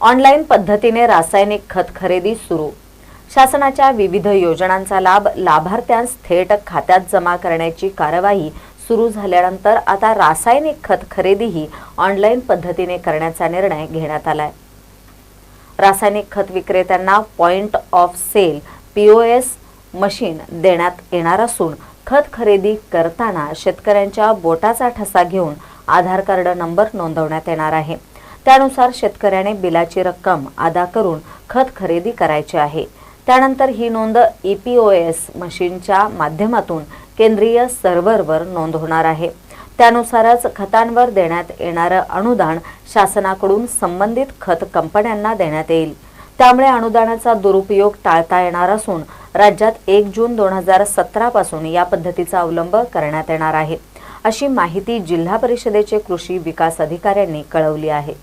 Online पद्धतीने रासायनिक खत खरेदी सुरू. शासनाच्या विविध योजनांचा लाभ लाभार्थ्यांस थेट खात्यात जमा करण्याची कार्यवाही सुरू झाल्यानंतर आता रासायनिक खत खरेदीही ऑनलाईन पद्धतीने करण्याचा निर्णय घेण्यात आलाय. रासायनिक खत विक्रेत्यांना point of sale POS machine देण्यात येणार असून खत खरेदी करताना शेतकऱ्यांच्या बोटाचा ठसा घेऊन आधार कार्ड नंबर नोंदवण्यात येणार आहे. त्यानुसार शेतकऱ्याने बिलाची रक्कम अदा करून खत खरेदी करायची आहे. त्यानंतर ही नोंद ई पी ओ एस मशीनच्या माध्यमातून केंद्रीय सर्व्हरवर नोंद होणार आहे. त्यानुसारच खतांवर देण्यात येणारं अनुदान शासनाकडून संबंधित खत कंपन्यांना देण्यात येईल. त्यामुळे अनुदानाचा दुरुपयोग टाळता येणार असून राज्यात एक जून दोन हजार सतरा पासून या पद्धतीचा अवलंब करण्यात येणार आहे. अशी माहिती जिल्हा परिषदेचे कृषी विकास अधिकाऱ्यांनी कळवली आहे.